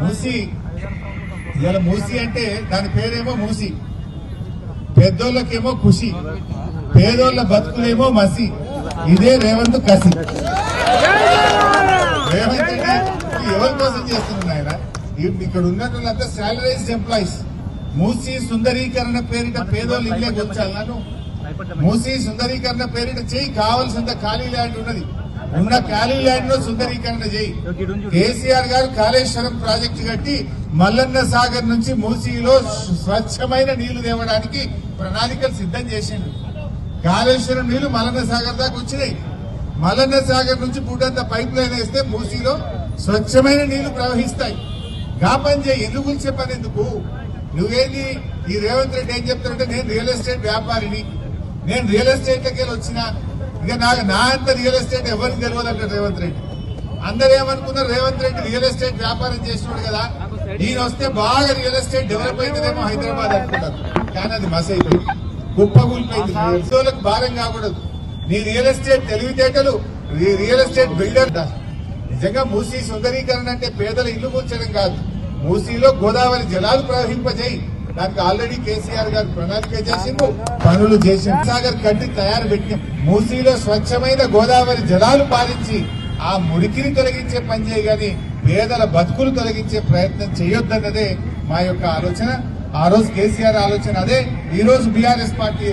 మూసి. ఇవాళ మూసి అంటే దాని పేరేమో మూసి. పెద్దోళ్ళకేమో ఖుషి. పేదోళ్ళ బతుకులేమో మసి. ఇదే రేవంత్ కసి. రేవంత్ ఇది ఎవరి కోసం చేస్తున్నారు ఆయన ఇక్కడ ఉన్నట్లంతా సాలరైజ్డ్ ఎంప్లాయీస్. మూసి సుందరీకరణ పేరిట పేదోళ్ళు ఇల్లే వచ్చాను మూసి సుందరీకరణ పేరిట చేయి కావాల్సినంత ఖాళీ ల్యాండ్ ఉన్నది. ఉన్న ఖాళీ ల్యాండ్లో సుందరీకరణ చేయి. కేసీఆర్ గారు కాళేశ్వరం ప్రాజెక్టు కట్టి మల్లన్న సాగర్ నుంచి మూసీలో స్వచ్ఛమైన నీళ్ళు తేవడానికి ప్రణాళికలు సిద్ధం చేసిండు. కాళేశ్వరం నీళ్ళు మల్లన్న సాగర్ దాకా వచ్చినాయి. మల్లన్న సాగర్ నుంచి పూటంత పైప్ లైన్ వేస్తే మూసీలో స్వచ్ఛమైన నీళ్ళు ప్రవహిస్తాయి. గా పని చేయి ఎందుకు కూల్చే పని ఎందుకు? నువ్వేంది? ఈ రేవంత్ రెడ్డి ఏం చెప్తారంటే నేను రియల్ ఎస్టేట్ వ్యాపారిని. నేను రియల్ ఎస్టేట్ లకి వచ్చిన ఇక నాకు నా అంత రియల్ ఎస్టేట్ ఎవరికి తెలియదు అంటారు రేవంత్ రెడ్డి. అందరు ఏమనుకున్నారు? రేవంత్ రెడ్డి రియల్ ఎస్టేట్ వ్యాపారం చేస్తున్నాడు కదా. ఈయన వస్తే బాగా రియల్ ఎస్టేట్ డెవలప్ అవుతుందేమో హైదరాబాద్ అనుకుంటారు. కానీ అది మస్ అయిపోయింది కుప్పగూలిపోయింది రైతులకు భారం కాకూడదు. నీ రియల్ ఎస్టేట్ తెలివితేటలు రియల్ ఎస్టేట్ బిల్డర్ నిజంగా మూసీ సుందరీకరణ అంటే పేదల ఇల్లు కూర్చడం కాదు. మూసీలో గోదావరి జలాలు ప్రవహింపజేయి. దానికి ఆల్రెడీ కేసీఆర్ గారు ప్రణాళిక చేసిండు పనులు చేసిన సాగర్ కట్టి తయారు పెట్టి మూసీలో స్వచ్ఛమైన గోదావరి జలాలు పాలించి ఆ మురికిని తొలగించే పని చేయగాని పేదల బతుకులు తొలగించే ప్రయత్నం చేయొద్దన్నదే మా యొక్క ఆలోచన. ఆ రోజు కేసీఆర్ ఆలోచన అదే ఈ రోజు బీఆర్ఎస్ పార్టీ